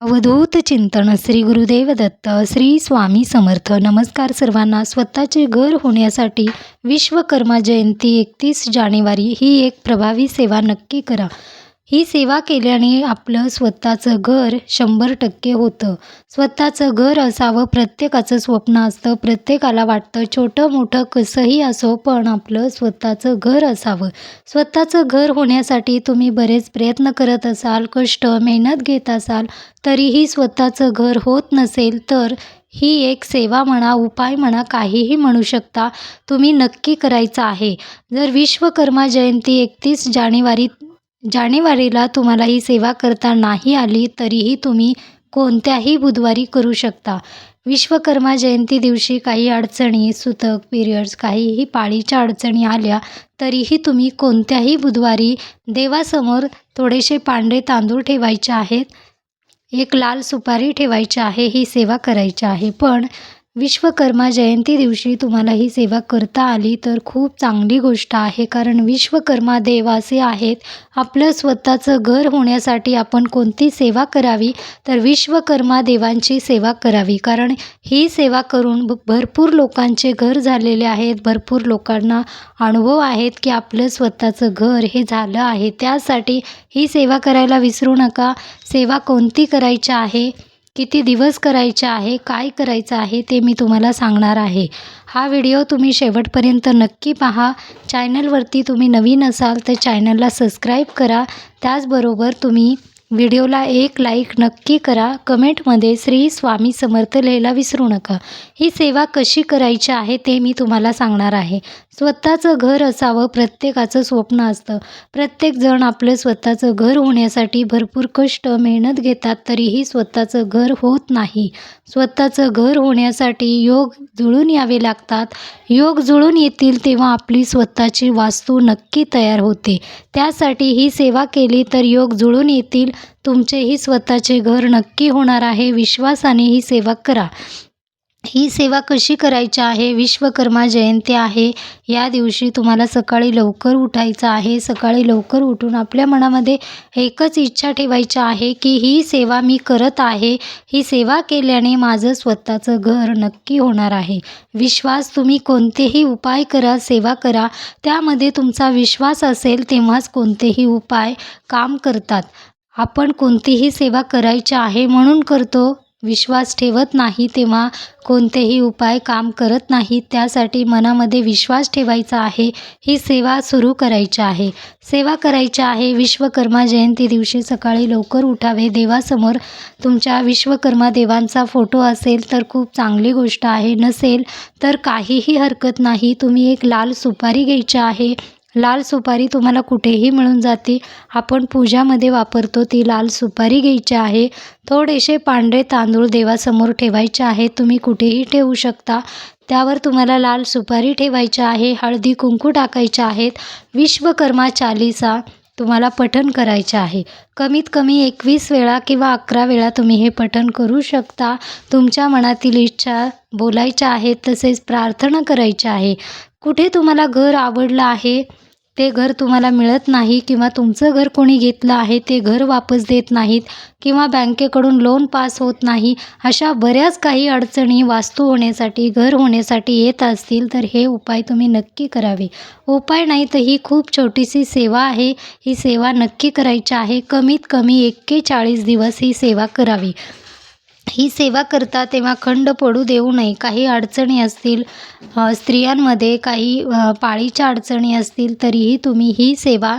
अवधूत चिंतन श्री गुरुदेव दत्त श्री स्वामी समर्थ. नमस्कार सर्वांना. स्वतःचे घर होण्यासाठी विश्वकर्मा जयंती एकतीस जानेवारी ही एक प्रभावी सेवा नक्की करा. ही सेवा केल्याने आपलं स्वतःचं घर शंभर टक्के होतं. स्वतःचं घर असावं प्रत्येकाचं स्वप्न असतं प्रत्येकाला वाटतं छोटं मोठं कसंही असो पण आपलं स्वतःचं घर असावं. स्वतःचं घर होण्यासाठी तुम्ही बरेच प्रयत्न करत असाल कष्ट मेहनत घेत असाल तरीही स्वतःचं घर होत नसेल तर ही एक सेवा म्हणा उपाय म्हणा काहीही म्हणू शकता तुम्ही नक्की करायचं आहे. जर विश्वकर्मा जयंती एकतीस जानेवारी जानेवारीला तुम्हाला ही सेवा करता नाही आली तरीही तुम्ही कोणत्याही बुधवारी करू शकता. विश्वकर्मा जयंती दिवशी काही अडचणी सुतक पिरियड्स काहीही पाळीच्या अडचणी आल्या तरीही तुम्ही कोणत्याही बुधवारी देवासमोर थोडेसे पांढरे तांदूळ ठेवायचे आहेत. एक लाल सुपारी ठेवायची आहे ही सेवा करायची आहे. पण विश्वकर्मा जयंती दिवशी तुम्हाला ही सेवा करता आली तर खूप चांगली गोष्ट आहे. कारण विश्वकर्मा देव असे आहेत. आपलं स्वतःचं घर होण्यासाठी आपण कोणती सेवा करावी? तर विश्वकर्मा देवांची सेवा करावी. कारण ही सेवा करून भरपूर लोकांचे घर झालेले आहेत. भरपूर लोकांना अनुभव आहेत की आपलं स्वतःचं घर हे झालं आहे. त्यासाठी ही सेवा करायला विसरू नका. सेवा कोणती करायची आहे? किती दिवस करायचे आहे काय करायचं आहे ते मी तुम्हाला सांगणार आहे. हा व्हिडिओ तुम्ही शेवटपर्यंत नक्की पहा. चॅनलवरती तुम्ही नवीन असाल तर चॅनलला सबस्क्राईब करा. त्याचबरोबर तुम्ही व्हिडिओला एक लाईक नक्की करा. कमेंटमध्ये श्री स्वामी समर्थ लिहायला विसरू नका. ही सेवा कशी करायची आहे ते मी तुम्हाला सांगणार आहे. स्वतःचं घर असावं प्रत्येकाचं स्वप्न असतं. प्रत्येकजण आपलं स्वतःचं घर होण्यासाठी भरपूर कष्ट मेहनत घेतात तरीही स्वतःचं घर होत नाही. स्वतःचं घर होण्यासाठी योग जुळून यावे लागतात. योग जुळून येतील तेव्हा आपली स्वतःची वास्तू नक्की तयार होते. त्यासाठी ही सेवा केली तर योग जुळून येतील. तुमचेही स्वतःचे घर नक्की होणार आहे. विश्वासाने ही सेवा करा. ही सेवा कशी करायची आहे? विश्वकर्मा जयंती आहे. या दिवशी तुम्हाला सकाळी लवकर उठायचं आहे. सकाळी लवकर उठून आपल्या मनामध्ये एकच इच्छा ठेवायची आहे की ही सेवा मी करत आहे. ही सेवा केल्याने माझं स्वतःचं घर नक्की होणार आहे. विश्वास तुम्ही कोणतेही उपाय करा सेवा करा. त्यामध्ये तुमचा विश्वास असेल तेव्हाच कोणतेही उपाय काम करतात. आपण कोणतीही सेवा करायची आहे म्हणून करतो. विश्वास ठेवत नाही तेव्हा कोणतेही उपाय काम करत नाहीत त्यासाठी मनामध्ये विश्वास ठेवायचा आहे ही सेवा सुरू करायची आहे. सेवा करायची आहे विश्वकर्मा जयंती दिवशी सकाळी लवकर उठावे देवासमोर तुमच्या विश्वकर्मा देवांचा फोटो असेल तर खूप चांगली गोष्ट आहे नसेल तर काहीही हरकत नाही तुम्ही एक लाल सुपारी घ्यायची आहे लाल सुपारी तुम्हाला कुठेही मिळून जाते. आपण पूजामध्ये वापरतो ती लाल सुपारी घ्यायची आहे. थोडेसे पांढरे तांदूळ देवासमोर ठेवायचे आहे तुम्ही कुठेही ठेवू शकता. त्यावर तुम्हाला लाल सुपारी ठेवायची आहे. हळदी कुंकू टाकायचे आहेत. विश्वकर्मा चालीसा तुम्हाला पठण करायचे आहे. कमीत कमी एकवीस वेळा किंवा अकरा वेळा तुम्ही हे पठण करू शकता. तुमच्या मनातील इच्छा बोलायच्या आहेत तसेच प्रार्थना करायची आहे. कुठे तुम्हाला घर आवडलं आहे? ते घर तुम्हाला मिळत नाही किंवा तुमचं घर कोणी घेतलं आहे ते घर वापस देत नाहीत किंवा बँकेकडून लोन पास होत नाही अशा बऱ्याच काही अडचणी वास्तू होण्यासाठी घर होण्यासाठी येत असतील तर हे उपाय तुम्ही नक्की करावे. उपाय नाही तर ही खूप छोटीशी सेवा आहे. ही सेवा नक्की करायची आहे. कमीत कमी एक्केचाळीस दिवस ही सेवा करावी. ही सेवा करता तेव्हा खंड पडू देऊ नये. काही अडचणी असतील स्त्रियांमध्ये काही पाळीच्या अडचणी असतील तरीही तुम्ही ही सेवा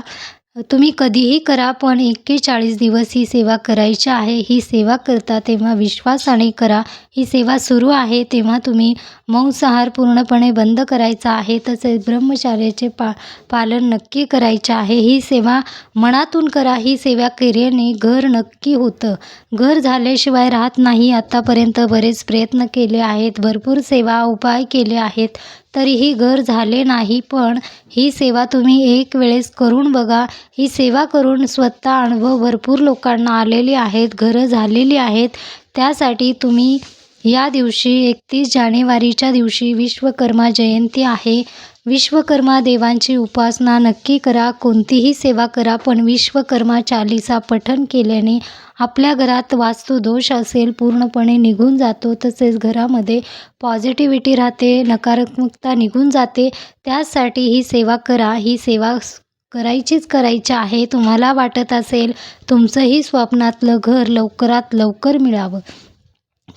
तुम्ही कधीही करा पण एक्केचाळीस दिवस ही सेवा करायची आहे. ही सेवा करता तेव्हा विश्वासाने करा. ही सेवा सुरू आहे तेव्हा तुम्ही मांसाहार पूर्णपणे बंद करायचा आहे तसेच ब्रह्मचार्याचे पा पालन नक्की करायचे आहे. ही सेवा मनातून करा ही सेवा केल्याने घर नक्की होतं. घर झाल्याशिवाय राहत नाही. आत्तापर्यंत बरेच प्रयत्न केले आहेत भरपूर सेवा उपाय केले आहेत तरीही घर झाले नाही. पण ही सेवा तुम्ही एक वेळेस करून बघा. ही सेवा करून स्वतः अनुभव भरपूर लोकांना आलेले आहेत घरं झालेली आहेत. त्यासाठी तुम्ही या दिवशी एकतीस जानेवारीच्या दिवशी विश्वकर्मा जयंती आहे. विश्वकर्मा देवांची उपासना नक्की करा कोणतीही सेवा करा पण विश्वकर्मा चालीसा पठण केल्याने आपल्या घरात वास्तुदोष असेल पूर्णपणे निघून जातो तसेच घरामध्ये पॉझिटिव्हिटी राहते नकारात्मकता निघून जाते. त्यासाठी ही सेवा करा ही सेवा करायचीच करायची आहे. तुम्हाला वाटत असेल तुमचंही स्वप्नातलं घर लवकरात लवकर मिळावं.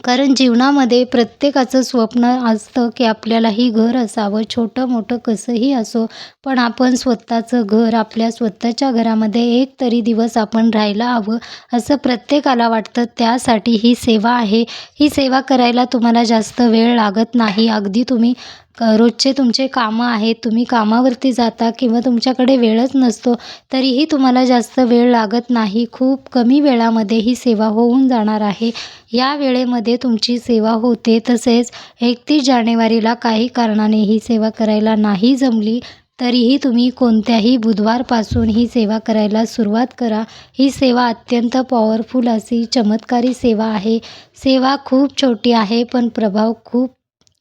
कारण जीवनामध्ये प्रत्येकाचं स्वप्न असतं की आपल्यालाही घर असावं छोटं मोठं कसंही असो पण आपण स्वतःचं घर आपल्या स्वतःच्या घरामध्ये एक तरी दिवस आपण राहायला हवं असं प्रत्येकाला वाटतं. त्यासाठी ही सेवा आहे. ही सेवा करायला तुम्हाला जास्त वेळ लागत नाही. अगदी तुम्ही रोजचे तुमचे कामं आहेत तुम्ही कामावरती जाता किंवा तुमच्याकडे वेळच नसतो तरीही तुम्हाला जास्त वेळ लागत नाही. खूप कमी वेळामध्ये ही सेवा होऊन जाणार आहे. या वेळेमध्ये तुमची सेवा होते तसेच एकतीस जानेवारीला काही कारणाने ही सेवा करायला नाही जमली तरीही तुम्ही कोणत्याही बुधवारपासून ही सेवा करायला सुरुवात करा. ही सेवा अत्यंत पॉवरफुल अशी चमत्कारी सेवा आहे. सेवा खूप छोटी आहे पण प्रभाव खूप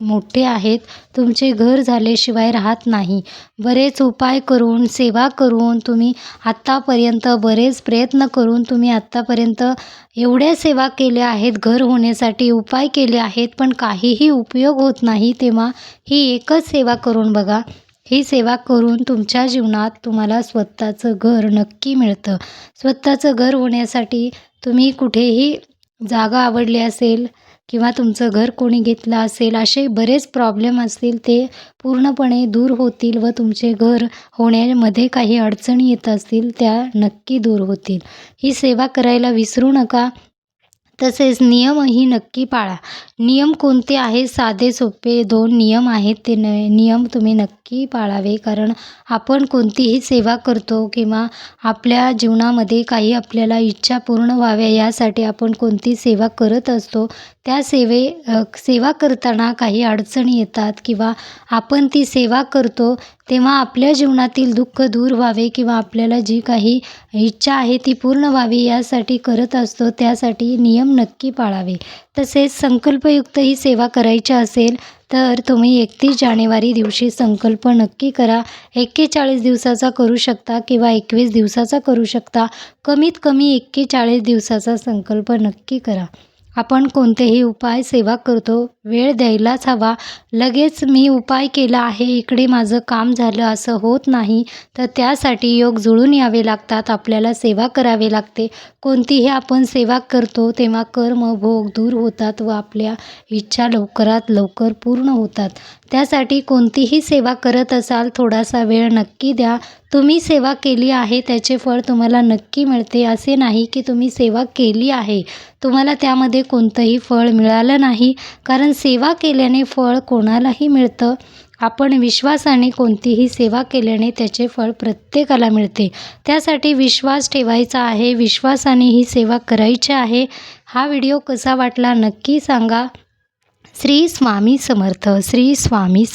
मोठे आहेत तुमचे घर झाल्याशिवाय राहत नाही. बरेच उपाय करून सेवा करून तुम्ही आत्तापर्यंत बरेच प्रयत्न करून तुम्ही आत्तापर्यंत एवढ्या सेवा केल्या आहेत घर होण्यासाठी उपाय केले आहेत पण काहीही उपयोग होत नाही तेव्हा ही एकच सेवा करून बघा. ही सेवा करून तुमच्या जीवनात तुम्हाला स्वतःचं घर नक्की मिळतं. स्वतःचं घर होण्यासाठी तुम्ही कुठेही जागा आवडली असेल किंवा तुमचं घर कोणी घेतलं असेल असे बरेच प्रॉब्लेम असतील ते पूर्णपणे दूर होतील व तुमचे घर होण्यामध्ये काही अडचणी येत असतील त्या नक्की दूर होतील. ही सेवा करायला विसरू नका. तसेच नियमही नक्की पाळा. नियम कोणते आहे साधे सोपे दोन नियम आहेत ते न नियम तुम्ही नक्की पाळावे. कारण आपण कोणतीही सेवा करतो किंवा आपल्या जीवनामध्ये काही आपल्याला इच्छा पूर्ण व्हाव्या यासाठी आपण कोणती सेवा करत असतो त्या सेवे सेवा करताना काही अडचणी येतात किंवा आपण ती सेवा करतो तेव्हा आपल्या जीवनातील दुःख दूर व्हावे किंवा आपल्याला जी काही इच्छा आहे ती पूर्ण व्हावी यासाठी करत असतो त्यासाठी नियम नक्की पाळावे. तसेच संकल्पयुक्त ही सेवा करायची असेल तर तुम्ही एकतीस जानेवारी दिवशी संकल्प नक्की करा. एक्केचाळीस दिवसाचा करू शकता किंवा एकवीस दिवसाचा करू शकता. कमीत कमी एक्केचाळीस दिवसाचा संकल्प नक्की करा. आपण कोणतेही उपाय सेवा करतो वेळ द्यायलाच हवा. लगेच मी उपाय केला आहे इकडे माझं काम झालं असं होत नाही. तर त्यासाठी योग जुळून यावे लागतात आपल्याला सेवा करावे लागते. कोणतीही आपण सेवा करतो तेव्हा कर्म भोग दूर होतात व आपल्या इच्छा लवकरात लवकर पूर्ण होतात. त्यासाठी कोणतीही सेवा करत असाल थोडासा वेळ नक्की द्या. तुम्ही सेवा केली आहे त्याचे फळ तुम्हाला नक्की मिळते. असे नाही की तुम्ही सेवा केली आहे. तुम्हाला त्यामध्ये कोणतंही फळ मिळालं नाही. कारण सेवा केल्याने फळ कोणालाही मिळतं. आपण विश्वासाने कोणतीही सेवा केल्याने त्याचे फळ प्रत्येकाला मिळते. त्यासाठी विश्वास ठेवायचा आहे. विश्वासाने ही सेवा करायची आहे. हा व्हिडिओ कसा वाटला नक्की सांगा. श्री स्वामी समर्थ. श्री स्वामी